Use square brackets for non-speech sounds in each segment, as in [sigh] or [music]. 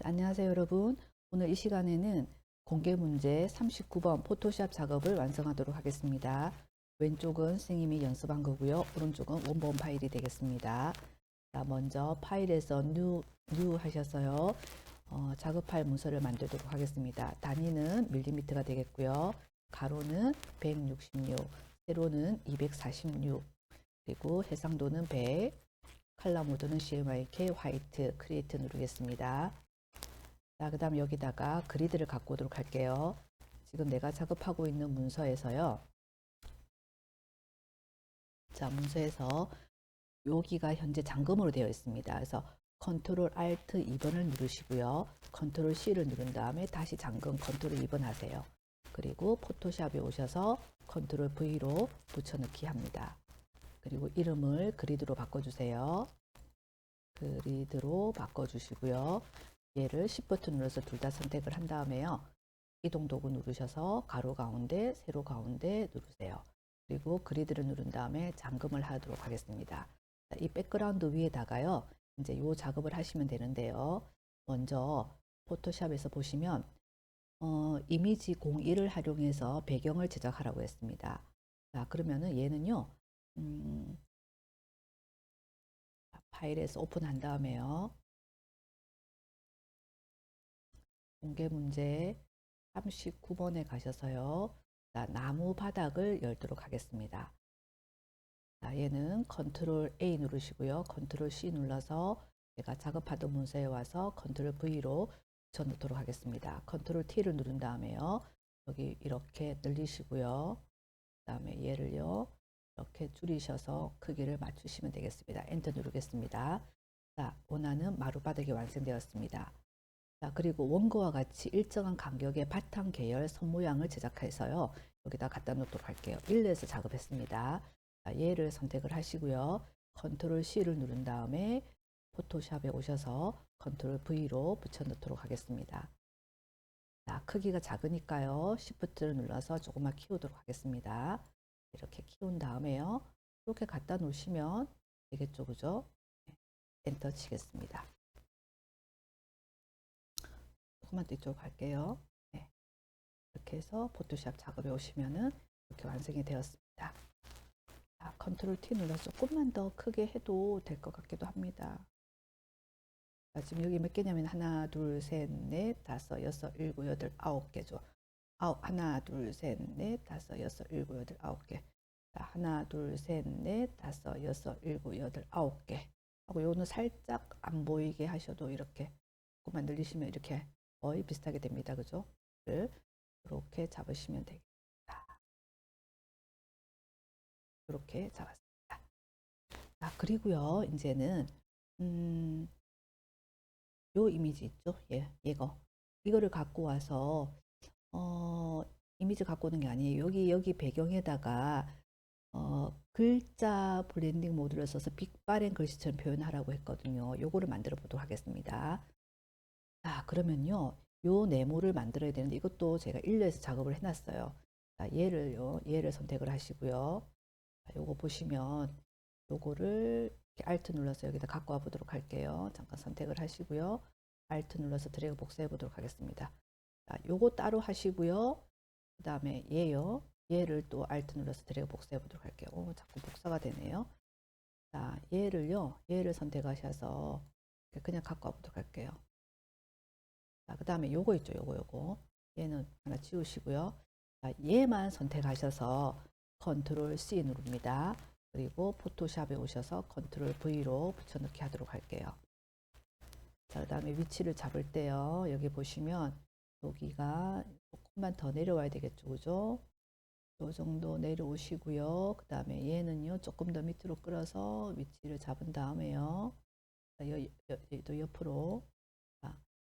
자, 안녕하세요 여러분. 오늘 이 시간에는 공개 문제 39번 포토샵 작업을 완성하도록 하겠습니다. 왼쪽은 선생님이 연습한 거고요. 오른쪽은 원본 파일이 되겠습니다. 자, 먼저 파일에서 new, new 하셔서요. 어, 작업 파일 문서를 만들도록 하겠습니다. 단위는 밀리미터가 되겠고요. 가로는 166, 세로는 246, 그리고 해상도는 100, 칼라 모드는 CMYK 화이트 크리에이트 누르겠습니다. 자, 그 다음 여기다가 그리드를 갖고 오도록 할게요. 지금 내가 작업하고 있는 문서에서요. 자, 문서에서 여기가 현재 잠금으로 되어 있습니다. 그래서 컨트롤 알트 2번을 누르시고요. 컨트롤 C를 누른 다음에 다시 잠금 컨트롤 2번 하세요. 그리고 포토샵에 오셔서 컨트롤 V로 붙여넣기 합니다. 그리고 이름을 그리드로 바꿔주세요. 그리드로 바꿔주시고요. 얘를 Shift 눌러서 둘 다 선택을 한 다음에요. 이동 도구 누르셔서 가로 가운데, 세로 가운데 누르세요. 그리고 그리드를 누른 다음에 잠금을 하도록 하겠습니다. 자, 이 백그라운드 위에다가요. 이제 요 작업을 하시면 되는데요. 먼저 포토샵에서 보시면 어, 이미지 01을 활용해서 배경을 제작하라고 했습니다. 자, 그러면은 얘는요. 음, 파일에서 오픈한 다음에요. 공개 문제 39번에 가셔서요. 자, 나무 바닥을 열도록 하겠습니다. 자, 얘는 컨트롤 A 누르시고요. 컨트롤 C 눌러서 제가 작업하던 문서에 와서 컨트롤 V로 붙여놓도록 하겠습니다. 컨트롤 T를 누른 다음에요. 여기 이렇게 늘리시고요. 그 다음에 얘를요. 이렇게 줄이셔서 크기를 맞추시면 되겠습니다. 엔터 누르겠습니다. 자, 원하는 마루바닥이 완성되었습니다. 자, 그리고 원고와 같이 일정한 간격의 바탕 계열 선 모양을 제작해서요. 여기다 갖다 놓도록 할게요. 일레에서 작업했습니다. 자, 얘를 선택을 하시고요. 컨트롤 C를 누른 다음에 포토샵에 오셔서 컨트롤 V로 붙여 넣도록 하겠습니다. 자, 크기가 작으니까요. Shift를 눌러서 조금만 키우도록 하겠습니다. 이렇게 키운 다음에요. 이렇게 갖다 놓으시면 되겠죠, 그죠? 네, 엔터 치겠습니다. 더 이쪽으로 갈게요. 네. 이렇게 해서 포토샵 작업에 오시면은 이렇게 완성이 되었습니다. 자, 컨트롤 T 눌러서 조금만 더 크게 해도 될 것 같기도 합니다. 자, 지금 여기 몇 개냐면 하나, 둘, 셋, 넷, 다섯, 여섯, 일곱, 여덟, 아홉 개죠. 아홉, 하나, 둘, 셋, 넷, 다섯, 여섯, 일곱, 여덟, 아홉 개. 자, 하나, 둘, 셋, 넷, 다섯, 여섯, 일곱, 여덟, 아홉 개. 하고 요는 살짝 안 보이게 하셔도 이렇게 조금만 늘리시면 이렇게 거의 비슷하게 됩니다. 그죠? 이렇게 잡으시면 되겠습니다. 이렇게 잡았습니다. 자, 그리고요, 이제는, 음, 요 이미지 있죠? 얘, 얘거. 이거를 갖고 와서, 어, 이미지 갖고 오는 게 아니에요. 여기, 여기 배경에다가, 어, 글자 블렌딩 모드를 써서 빅바렌 글씨처럼 표현하라고 했거든요. 요거를 만들어 보도록 하겠습니다. 자, 그러면요. 요 네모를 만들어야 되는데 이것도 제가 일로에서 작업을 해놨어요. 자, 얘를요. 얘를 선택을 하시고요. 자, 요거 보시면 요거를 이렇게 Alt 눌러서 여기다 갖고 와 보도록 할게요. 잠깐 선택을 하시고요. Alt 눌러서 드래그 복사해 보도록 하겠습니다. 자, 요거 따로 하시고요. 그 다음에 얘요. 얘를 또 Alt 눌러서 드래그 복사해 보도록 할게요. 오, 자꾸 복사가 되네요. 자, 얘를요. 얘를 선택하셔서 그냥 갖고 와 보도록 할게요. 자, 그 다음에 요거 있죠. 요거, 요거. 얘는 하나 지우시고요. 자, 얘만 선택하셔서 컨트롤 C 누릅니다. 그리고 포토샵에 오셔서 컨트롤 V로 붙여넣기 하도록 할게요. 자, 그 다음에 위치를 잡을 때요. 여기 보시면 여기가 조금만 더 내려와야 되겠죠. 그죠? 요 정도 내려오시고요. 그 다음에 얘는요. 조금 더 밑으로 끌어서 위치를 잡은 다음에요. 자, 여, 여, 여, 옆으로 자,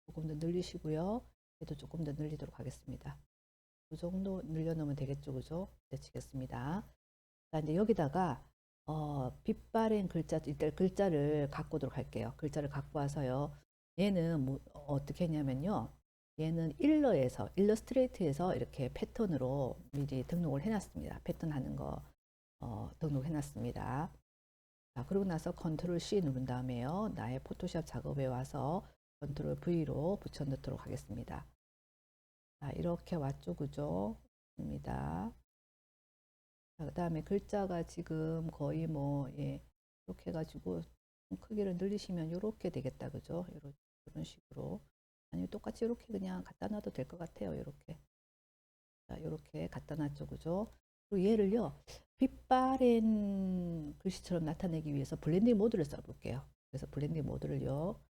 조금 더 늘리시고요. 얘도 조금 더 늘리도록 하겠습니다. 이 정도 늘려놓으면 되겠죠, 그죠? 내치겠습니다. 자, 이제 여기다가 어, 빛바랜 글자 일단 글자를 갖고 오도록 할게요. 글자를 갖고 와서요. 얘는 뭐 어떻게 했냐면요. 얘는 일러에서 일러스트레이트에서 이렇게 패턴으로 미리 등록을 해놨습니다. 패턴 하는 거 어, 등록해놨습니다. 자, 그러고 나서 컨트롤 C 누른 다음에요. 나의 포토샵 작업에 와서 컨트롤 V로 붙여 넣도록 하겠습니다. 자, 이렇게 왔죠, 그죠? 입니다. 그 다음에 글자가 지금 거의 뭐, 예, 이렇게 해가지고 좀 크기를 늘리시면 이렇게 되겠다, 그죠? 이런, 이런 식으로. 아니면 똑같이 이렇게 그냥 갖다 놔도 될 것 같아요, 이렇게. 자, 이렇게 갖다 놨죠, 그죠? 그리고 얘를요, 빛바랜 글씨처럼 나타내기 위해서 블렌딩 모드를 써볼게요. 그래서 블렌딩 모드를요,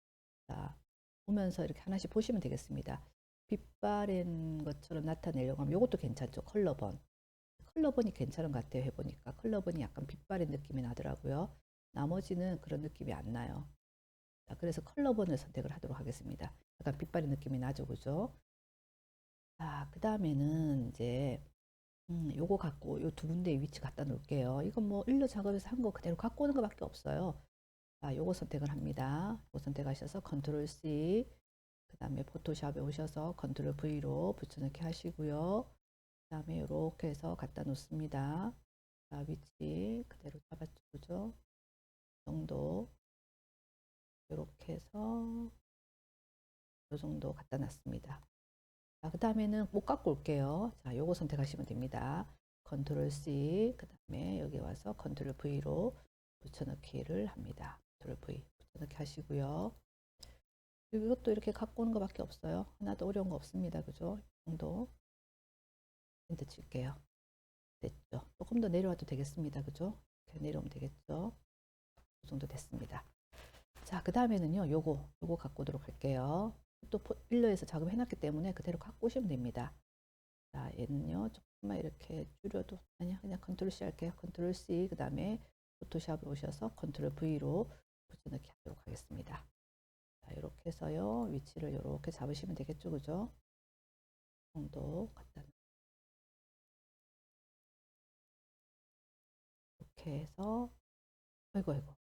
자, 보면서 이렇게 하나씩 보시면 되겠습니다. 빛바랜 것처럼 나타내려고 하면 이것도 괜찮죠. 컬러번. 컬러번이 괜찮은 것 같아요. 해보니까. 컬러번이 약간 빛바랜 느낌이 나더라고요. 나머지는 그런 느낌이 안 나요. 자, 그래서 컬러번을 선택을 하도록 하겠습니다. 약간 빛바랜 느낌이 나죠. 그죠? 자, 그 다음에는 이제 음, 요거 갖고 요 두 군데의 위치 갖다 놓을게요. 이건 뭐 일러 작업에서 한 거 그대로 갖고 오는 것밖에 없어요. 자, 요거 선택을 합니다. 요거 선택하셔서 컨트롤 C 그 다음에 포토샵에 오셔서 컨트롤 V로 붙여넣기 하시고요. 그 다음에 이렇게 해서 갖다 놓습니다. 자, 위치 그대로? 이 정도 이렇게 해서 이 정도 갖다 놨습니다. 자, 그 다음에는 못 갖고 올게요. 자, 요거 선택하시면 됩니다. 컨트롤 C, 그 다음에 여기 와서 컨트롤 V로 붙여넣기를 합니다. V 붙여넣기 하시고요. 이것도 이렇게 갖고 오는 것밖에 없어요. 하나도 어려운 거 없습니다. 그죠? 이 정도. 힌트 칠게요. 됐죠? 조금 더 내려와도 되겠습니다. 그죠? 이렇게 내려오면 되겠죠? 이 정도 됐습니다. 자, 그 다음에는요, 요거, 요거 갖고 오도록 할게요. 또 포- 일러에서 작업해 놨기 때문에 그대로 갖고 오시면 됩니다. 자, 얘는요, 조금만 이렇게 줄여도, 아니야, 그냥 컨트롤 C 할게요. 컨트롤 C, 그 다음에 포토샵에 오셔서 컨트롤 V로 붙여넣기 하도록 하겠습니다. 자, 이렇게 해서요, 위치를 이렇게 잡으시면 되겠죠, 그죠? 이 정도 갖다 놓- 이렇게 해서, 아이고, 아이고,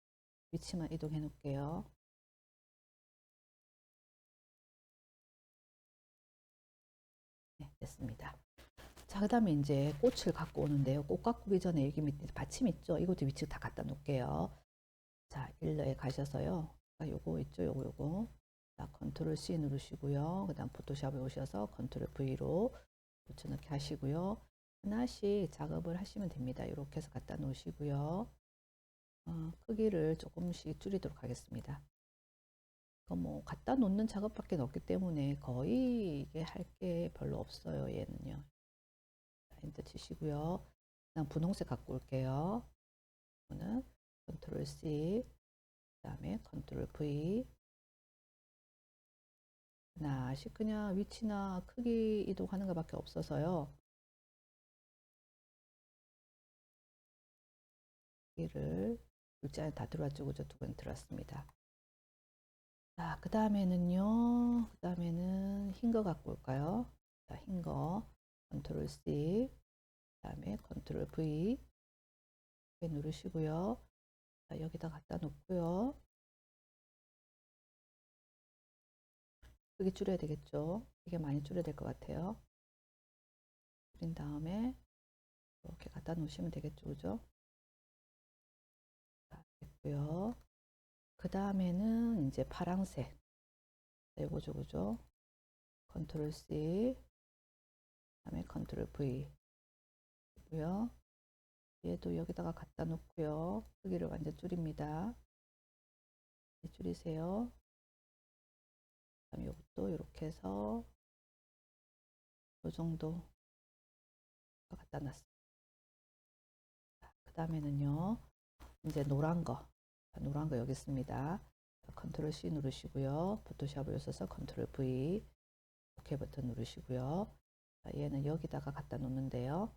위치만 이동해 놓을게요. 네, 됐습니다. 자, 그 다음에 이제 꽃을 갖고 오는데요. 꽃 오기 전에 여기 밑에 받침 있죠? 이것도 위치 다 갖다 놓을게요. 자, 일러에 가셔서요. 아, 요거 있죠? 요거, 요거. 자, 컨트롤 C 누르시고요. 그 다음 포토샵에 오셔서 컨트롤 V로 붙여넣기 하시고요. 하나씩 작업을 하시면 됩니다. 이렇게 해서 갖다 놓으시고요. 어, 크기를 조금씩 줄이도록 하겠습니다. 뭐 갖다 놓는 작업밖에 없기 때문에 거의 이게 할 게 별로 없어요. 얘는요. 자, 엔터 치시고요. 그다음 분홍색 갖고 올게요. 이거는 컨트롤 C, 그 다음에 컨트롤 V. 하나씩 그냥 위치나 크기 이동하는 것밖에 없어서요. 여기를 글자에 다 들어왔죠. 그죠? 두번 들어왔습니다. 자, 그 다음에는요. 그 다음에는 흰 거 갖고 올까요? 자, 흰 거. 컨트롤 C. 그 다음에 컨트롤 V. 이렇게 누르시고요. 자, 여기다 갖다 놓고요. 크기 줄여야 되겠죠? 이게 많이 줄여야 될 것 같아요. 줄인 다음에 이렇게 갖다 놓으시면 되겠죠? 그죠? 자, 됐고요. 그 다음에는 이제 파랑색. 자, 요거죠, 그죠? 컨트롤 C. 그 다음에 컨트롤 V. 고요. 얘도 여기다가 갖다 놓고요. 크기를 완전 줄입니다. 네, 줄이세요. 그다음에 이것도 이렇게 해서 이 정도 갖다 놨습니다. 그 다음에는요, 이제 노란 거, 자, 노란 거 여기 있습니다. 자, 컨트롤 C 누르시고요. 포토샵을 오셔서 컨트롤 V, OK 버튼 누르시고요. 자, 얘는 여기다가 갖다 놓는데요.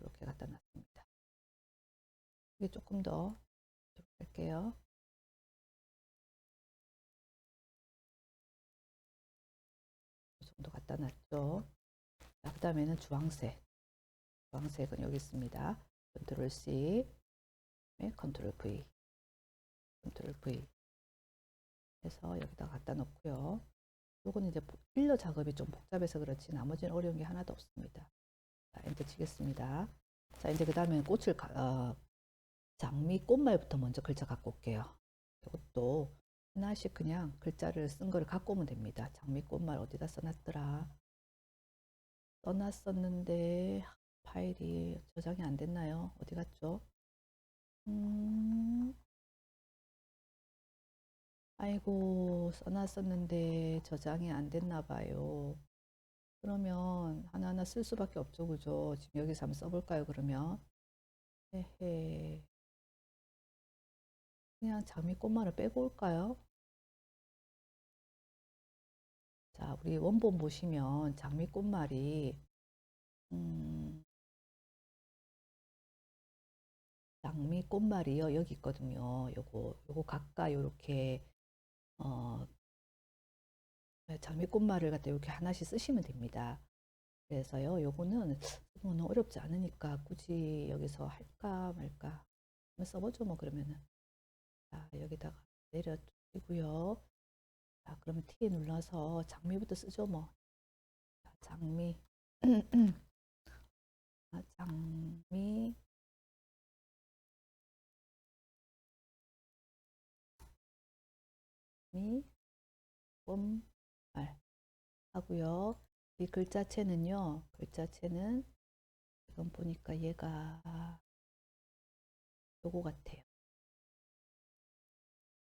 이렇게 갖다 놨습니다. 이게 조금 더 할게요. 이 정도 갖다 놨죠. 자, 그 다음에는 주황색. 주황색은 여기 있습니다. 컨트롤 C, 네, 컨트롤 V, 컨트롤 V 해서 여기다 갖다 놓고요. 요거는 이제 보- 필러 작업이 좀 복잡해서 그렇지 나머지는 어려운 게 하나도 없습니다. 자, 엔터 치겠습니다. 자, 이제 그 다음에 꽃을 가- 어, 장미 꽃말부터 먼저 글자 갖고 올게요. 이것도 하나씩 그냥 글자를 쓴 거를 갖고 오면 됩니다. 장미 꽃말 어디다 써놨더라? 써놨었는데 파일이 저장이 안 됐나요? 어디 갔죠? 음, 아이고 써놨었는데 저장이 안 됐나 봐요. 그러면 하나하나 쓸 수밖에 없죠, 그죠? 지금 여기서 한번 써볼까요, 그러면? 헤헤. 그냥 장미꽃말을 빼고 올까요? 자, 우리 원본 보시면 장미꽃말이 음, 장미꽃말이요. 여기 있거든요. 요거 요거 각각 요렇게 어 장미 꽃말을 갖다 이렇게 하나씩 쓰시면 됩니다. 그래서요. 요거는 너무 어렵지 않으니까 굳이 여기서 할까 말까 써보죠. 뭐 그러면은 자, 여기다가 내려주시고요. 자, 그러면 T 눌러서 장미부터 쓰죠, 뭐. 자, 장미. [clears throat] 아, 장미. 미, 봄말 하고요. 이 글자체는요. 글자체는 지금 보니까 얘가 요거 같아요.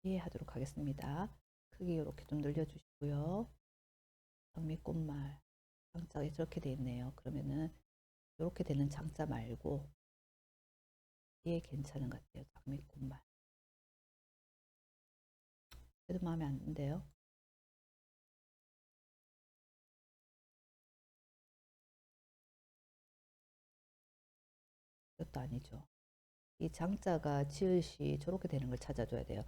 이해하도록 하겠습니다. 크기 이렇게 좀 늘려주시고요. 장미꽃말 장자가 이렇게 돼 있네요. 그러면은 이렇게 되는 장자 말고 이게 괜찮은 것 같아요. 장미꽃말. 그래도 마음에 안 든대요. 것도 아니죠. 이 장자가 지읒이 저렇게 되는 걸 찾아줘야 돼요.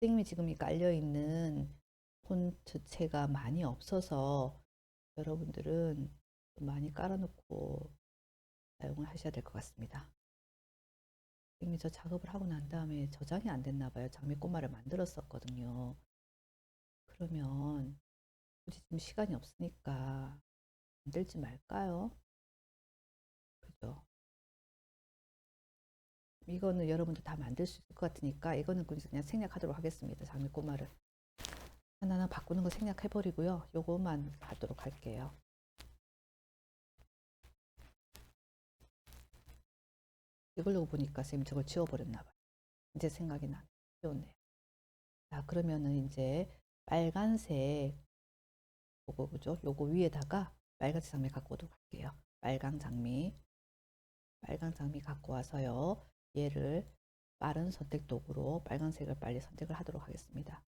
선생님이 지금 이 깔려있는 폰트체가 많이 없어서 여러분들은 좀 많이 깔아놓고 사용을 하셔야 될 것 같습니다. 선생님이 저 작업을 하고 난 다음에 저장이 안 됐나 봐요. 장미꽃말을 만들었었거든요. 그러면 굳이 지금 시간이 없으니까 만들지 말까요? 그죠? 이거는 여러분도 다 만들 수 있을 것 같으니까 이거는 그냥 생략하도록 하겠습니다. 장미꽃말을 하나하나 바꾸는 거 생략해버리고요. 요거만 하도록 할게요. 이걸로 보니까 선생님 저걸 지워버렸나 봐요. 이제 생각이 나네. 지웠네요. 자 그러면은 이제 빨간색 요거 그죠? 요거 위에다가 빨간색 장미 갖고 오도록 할게요. 빨강 장미 빨강 장미 갖고 와서요. 얘를 빠른 선택 도구로 빨간색을 빨리 선택을 하도록 하겠습니다.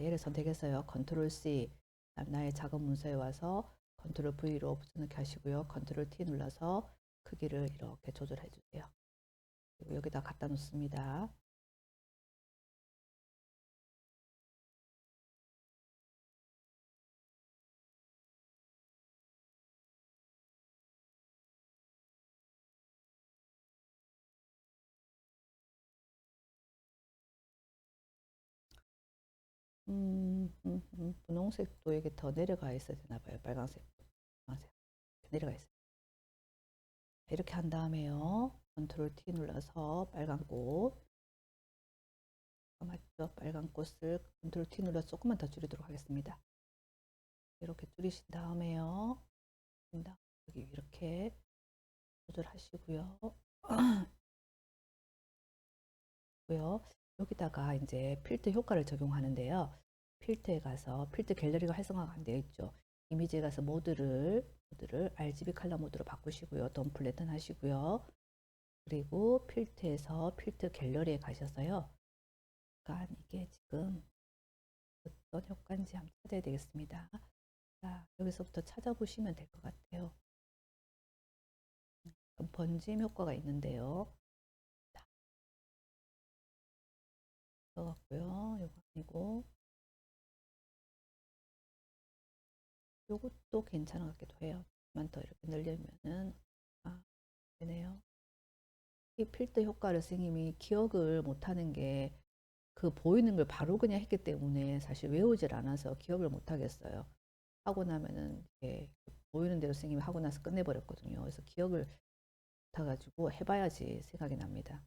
얘를 선택해서요. 컨트롤 C 나의 작업 문서에 와서 컨트롤 V로 붙여넣기 하시고요. 컨트롤 T 눌러서 크기를 이렇게 조절해 주세요. 그리고 여기다 갖다 놓습니다. 음, 음, 음, 분홍색도 여기 더 내려가 있어야 되나 봐요. 빨간색, 빨간색 내려가 있어요. 이렇게 한 다음에요. 컨트롤 T 눌러서 빨간 꽃 맞죠? 빨간 꽃을 컨트롤 T 눌러서 조금만 더 줄이도록 하겠습니다. 이렇게 줄이신 다음에요. 여기 이렇게 조절하시고요. [clears throat] 여기다가 이제 필터 효과를 적용하는데요. 필터에 가서 필터 갤러리가 활성화가 안 되어 있죠. 이미지에 가서 모드를 모드를 RGB 컬러 모드로 바꾸시고요. 덤 플래튼 하시고요. 그리고 필터에서 필터 갤러리에 가셔서요. 약간 이게 지금 어떤 효과인지 한번 찾아야 되겠습니다. 자, 여기서부터 찾아보시면 될 것 같아요. 번짐 효과가 있는데요. 같고요. 이거 아니고 요것도 괜찮은 것 같기도 해요. 만더 이렇게 늘리면은 아 되네요. 이 필터 효과를 선생님이 기억을 못하는 게 그 보이는 걸 바로 그냥 했기 때문에 사실 외우질 않아서 기억을 못 하겠어요. 하고 나면은 이게 보이는 대로 선생님이 하고 나서 끝내버렸거든요. 그래서 기억을 못해가지고 해봐야지 생각이 납니다.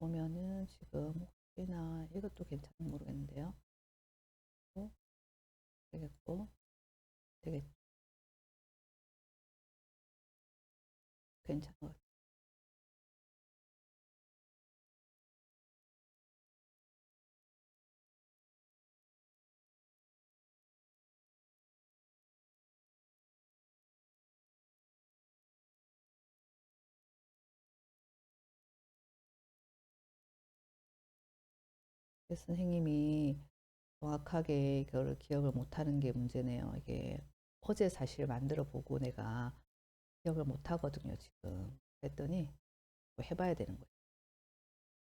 보면은 지금 혹시나 이것도 괜찮은지 모르겠는데요. 어? 되겠고, 되겠, 괜찮은 것 같아요. 선생님이 정확하게 이거를 기억을 못하는 게 문제네요. 이게 어제 사실 만들어 보고 내가 기억을 못 하거든요, 지금. 그랬더니 뭐 해봐야 되는 거예요.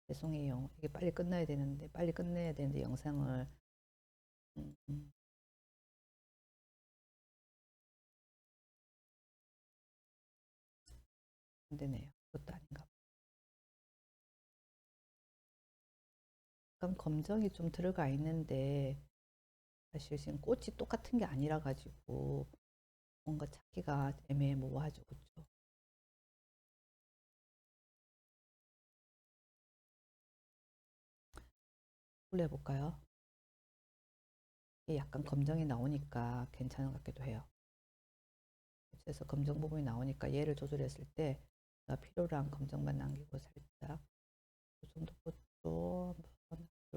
죄송해요. 이게 빨리 끝나야 되는데, 빨리 끝내야 되는데, 영상을. 음, 음. 안 되네요. 그것도 아닌가 약간 검정이 좀 들어가 있는데, 사실 지금 꽃이 똑같은 게 아니라 가지고, 뭔가 찾기가 애매모호하죠. 그쵸? 해볼까요? 약간 검정이 나오니까 괜찮은 것 같기도 해요. 그래서 검정 부분이 나오니까 얘를 조절했을 때 필요로 한 검정만 남기고 살짝 이 정도 것도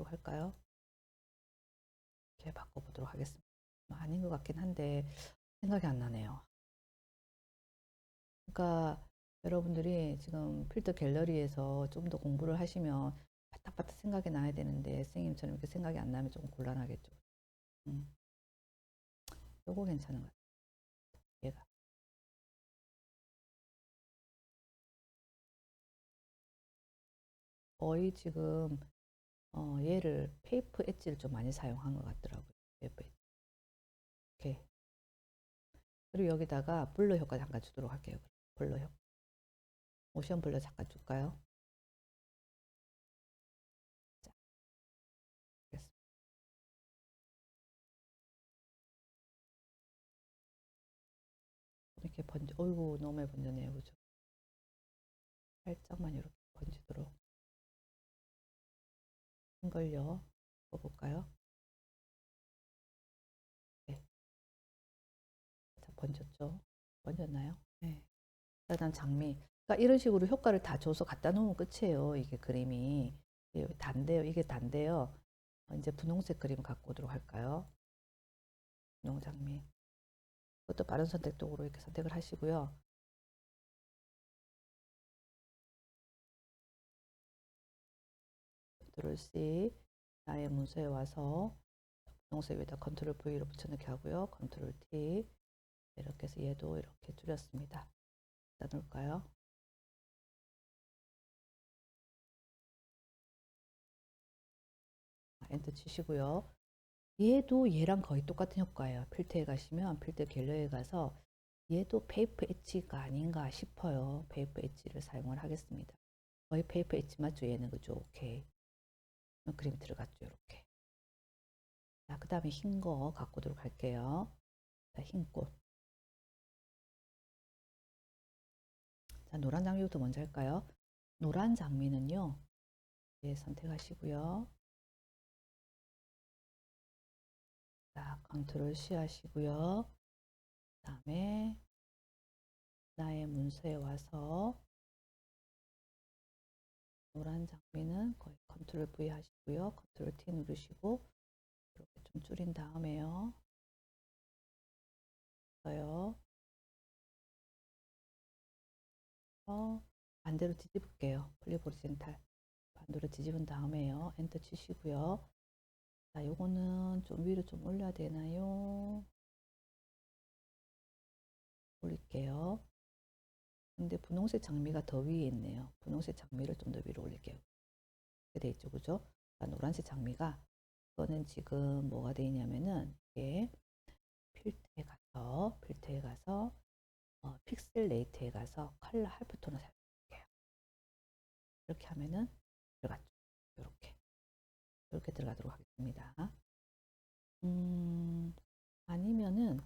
할까요? 이렇게 바꿔보도록 하겠습니다. 아닌 것 같긴 한데 생각이 안 나네요. 그러니까 여러분들이 지금 필터 갤러리에서 좀 더 공부를 하시면 바닥바닥 생각이 나야 되는데 선생님처럼 이렇게 생각이 안 나면 조금 곤란하겠죠. 음. 요거 괜찮은 것 같아요. 얘가. 거의 지금 어, 얘를 페이퍼 엣지를 좀 많이 사용한 것 같더라고요. 페이퍼 엣지. 오케이. 그리고 여기다가 블러 효과 잠깐 주도록 할게요. 블러 효과. 모션 블러 잠깐 줄까요? 자, 알겠습니다. 이렇게 번져, 어이구, 너무 많이 번져네요. 그죠? 살짝만 이렇게 번지도록. 한 걸요. 볼까요? 네. 자, 번졌죠? 번졌나요? 네. 그다음 장미. 그러니까 이런 식으로 효과를 다 줘서 갖다 놓으면 끝이에요. 이게 그림이. 이게 단데요. 이게 단데요. 어, 이제 분홍색 그림 갖고 오도록 할까요? 분홍 장미. 그것도 빠른 선택 쪽으로 이렇게 선택을 하시고요. 컨트롤 C 나의 문서에 와서 분홍색 위에다 컨트롤 V로 붙여넣기 하고요. 컨트롤 T 이렇게 해서 얘도 이렇게 줄였습니다. 나눌까요? 엔터 치시고요. 얘도 얘랑 거의 똑같은 효과예요. 필터에 가시면 필터 갤러리에 가서 얘도 페이퍼 엣지가 아닌가 싶어요. 페이퍼 엣지를 사용을 하겠습니다. 거의 페이퍼 엣지 맞죠? 얘는 그죠? 오케이. 그림 들어갔죠? 이렇게. 자, 그 다음에 흰 거 갖고 할게요. 자, 흰 꽃. 자, 노란 장미부터 먼저 할까요? 노란 장미는요. 예, 선택하시고요. 자, 컨트롤 C 하시고요. 그 다음에 나의 문서에 와서 노란 장미는 거의 컨트롤 V 하시고요. 컨트롤 T 누르시고 이렇게 좀 줄인 다음에요. 어, 반대로 뒤집을게요. 플립 오리젠탈. 반대로 뒤집은 다음에요. 엔터 치시고요. 자, 요거는 좀 위로 좀 올려야 되나요? 올릴게요. 근데 분홍색 장미가 더 위에 있네요. 분홍색 장미를 좀 더 위로 올릴게요. 이렇게 돼 있죠, 그죠? 자, 노란색 장미가 이거는 지금 뭐가 돼 있냐면은 이게 필터에 가서 필터에 가서 어, 픽셀 레이트에 가서 컬러 할프 톤을 사용할게요. 이렇게 하면은 들어갔죠. 이렇게 이렇게 들어가도록 하겠습니다. 음, 아니면은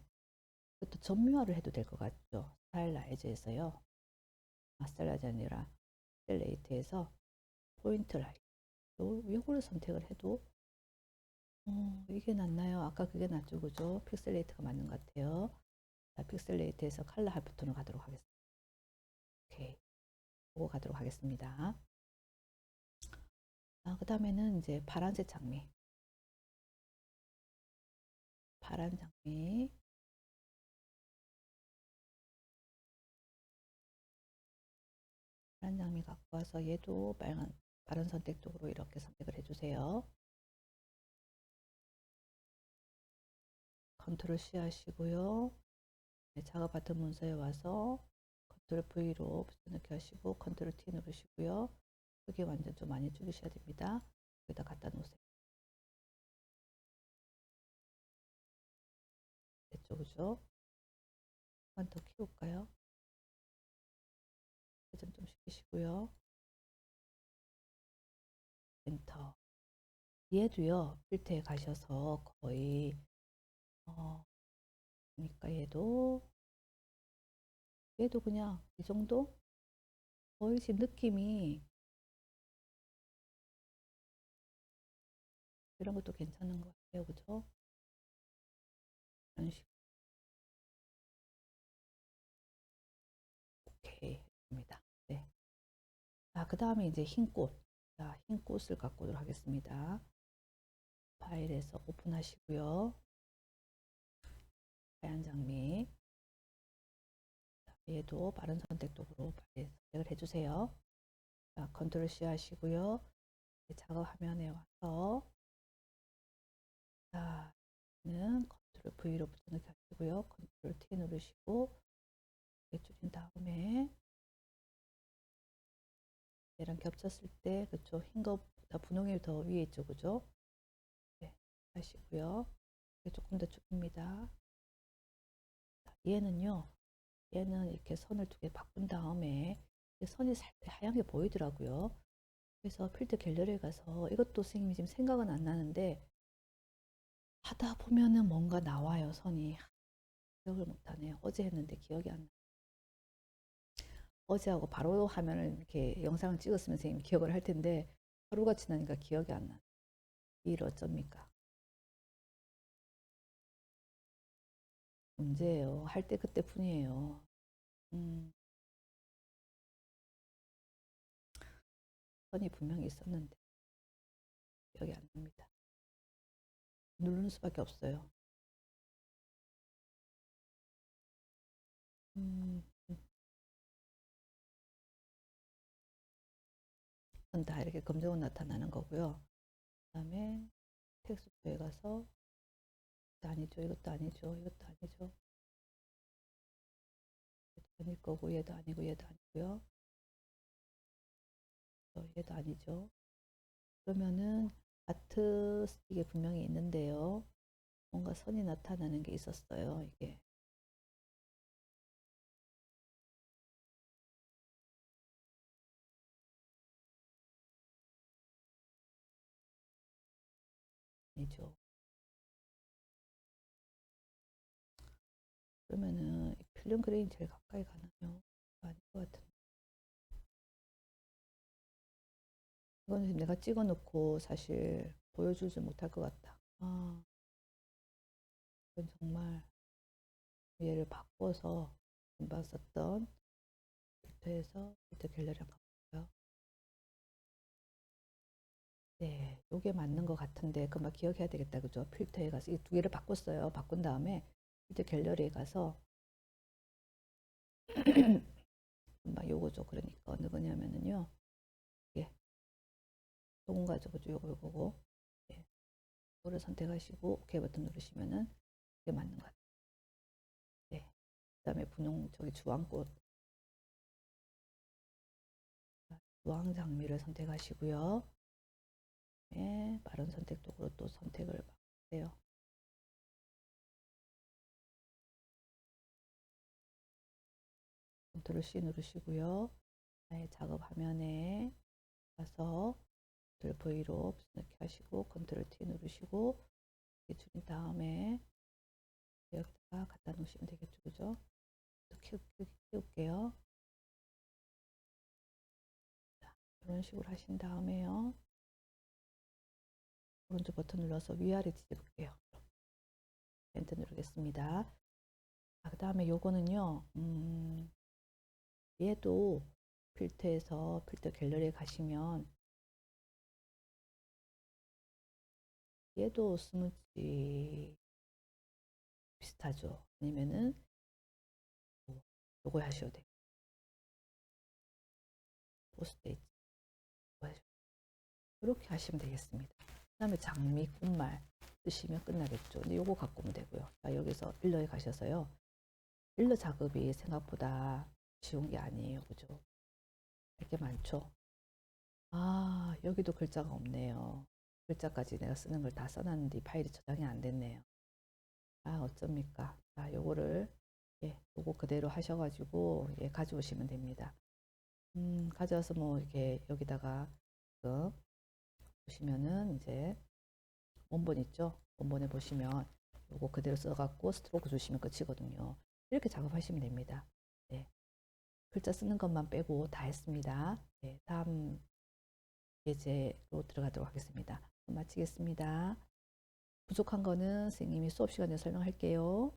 그것도 점유화를 해도 될 것 같죠. 스타일 라이즈에서요. 아니라 셀레이트에서 포인트 라이트. 요, 요거를 선택을 해도 어, 이게 낫나요? 아까 그게 낫죠, 그죠? 픽셀레이트가 맞는 것 같아요. 자, 픽셀레이트에서 컬러 할부톤으로 가도록 하겠습니다. 오케이. 보고 가도록 하겠습니다. 아, 그 다음에는 이제 파란색 장미. 파란 장미. 파란 장미 갖고 와서 얘도 빨간, 빠른 선택 쪽으로 이렇게 선택을 해주세요. 컨트롤 C 하시고요. 네, 작업 버튼 문서에 와서 컨트롤 V로 붙여넣기 하시고 컨트롤 T 누르시고요. 크기 완전 좀 많이 줄이셔야 됩니다. 여기다 갖다 놓으세요. 됐죠, 그죠? 한번 더 키울까요? 회전 좀 시키시고요. 엔터. 얘도요, 필터에 가셔서 거의, 어, 그러니까 얘도, 얘도 그냥 이 정도? 거의 지금 느낌이 이런 것도 괜찮은 것 같아요. 그죠? 이런 식. 오케이. 했습니다. 네. 자, 그 다음에 이제 흰 꽃. 자, 흰 꽃을 갖고 오도록 하겠습니다. 파일에서 오픈하시고요. 하얀 장미. 자, 얘도 빠른 선택 도구로 빨리 선택을 해주세요. 자, 컨트롤 C 하시고요. 작업 화면에 와서 자, 는 컨트롤 V로 붙여넣기 하시고요. 컨트롤 T 누르시고 줄인 다음에 얘랑 겹쳤을 때 그쵸? 흰 것보다 분홍이 더 위에 있죠 그죠? 네, 하시고요. 조금 더 줄입니다. 얘는요. 얘는 이렇게 선을 두 개 바꾼 다음에 선이 살짝 하얀 게 보이더라고요. 그래서 필드 갤러리에 가서 이것도 선생님이 지금 생각은 안 나는데 하다 보면은 뭔가 나와요 선이. 기억을 못하네요. 어제 했는데 기억이 안 나요 어제하고 바로 화면을 이렇게 영상을 찍었으면 선생님이 기억을 할 텐데 하루가 지나니까 기억이 안 나요. 일 어쩝니까? 문제예요. 할 때 그때 뿐이에요. 음. 선이 분명히 있었는데 기억이 안 납니다. 누르는 수밖에 없어요. 음. 다 이렇게 검정은 나타나는 거고요. 그 다음에 텍스트에 가서 이것도 아니죠. 이것도 아니죠. 이것도 아니죠. 얘도 아닐 거고 얘도 아니고 얘도 아니고요. 얘도 아니죠. 그러면은 아트 스틱에 분명히 있는데요. 뭔가 선이 나타나는 게 있었어요. 이게 아니죠. 그러면은 필름 그레인 제일 가까이 가나요? 아닌 것 같은데. 이건 내가 찍어 놓고 사실 보여주지 못할 것 같다. 아, 이건 정말 얘를 바꿔서 봤었던 필터에서 필터 갤러리랑 네, 요게 맞는 것 같은데 금방 기억해야 되겠다. 그죠? 필터에 가서 이 두 개를 바꿨어요. 바꾼 다음에 필터 갤러리에 가서 [clears throat] 금방 요거죠. 그러니까 어느 거냐면은요. 예. 요건가죠. 그죠? 요거 요거고. 예. 요거를 선택하시고 오케이 버튼 누르시면은 이게 맞는 것 같아요. 네. 그다음에 분홍 저기 주황꽃 주황 장미를 선택하시고요. 네, 빠른 선택 도구로 또 선택을 바꾸세요. 컨트롤 C 누르시고요. 나의 작업 화면에 가서 컨트롤 V로 붙여넣기 하시고 컨트롤 T 누르시고 줄인 다음에 여기다가 갖다 놓으시면 되겠죠. 그죠? 또 키우, 키우, 키울게요. 자, 이런 식으로 하신 다음에요. 오른쪽 버튼 눌러서 위아래 뒤집을게요. 엔터 누르겠습니다. 그 다음에 요거는요, 음, 얘도 필터에서 필터 갤러리에 가시면 얘도 스무지 비슷하죠. 아니면은 뭐 요거 하셔도 돼요. 포스트잇 이렇게 하시면 되겠습니다. 그 다음에 장미, 꽃말 쓰시면 끝나겠죠. 근데 요거 갖고 오면 되고요. 자, 여기서 일러에 가셔서요. 일러 작업이 생각보다 쉬운 게 아니에요. 그죠? 이렇게 많죠? 아, 여기도 글자가 없네요. 글자까지 내가 쓰는 걸 다 써놨는데 이 파일이 저장이 안 됐네요. 아, 어쩝니까? 자, 요거를, 예, 요거 그대로 하셔가지고, 예, 가져오시면 됩니다. 음, 가져와서 뭐, 이렇게 여기다가, 지금, 보시면은 이제, 원본 있죠? 원본에 보시면, 요거 그대로 써갖고 스트로크 주시면 끝이거든요. 이렇게 작업하시면 됩니다. 네. 글자 쓰는 것만 빼고 다 했습니다. 네, 다음 예제로 들어가도록 하겠습니다. 마치겠습니다. 부족한 거는 선생님이 수업 시간에 설명할게요.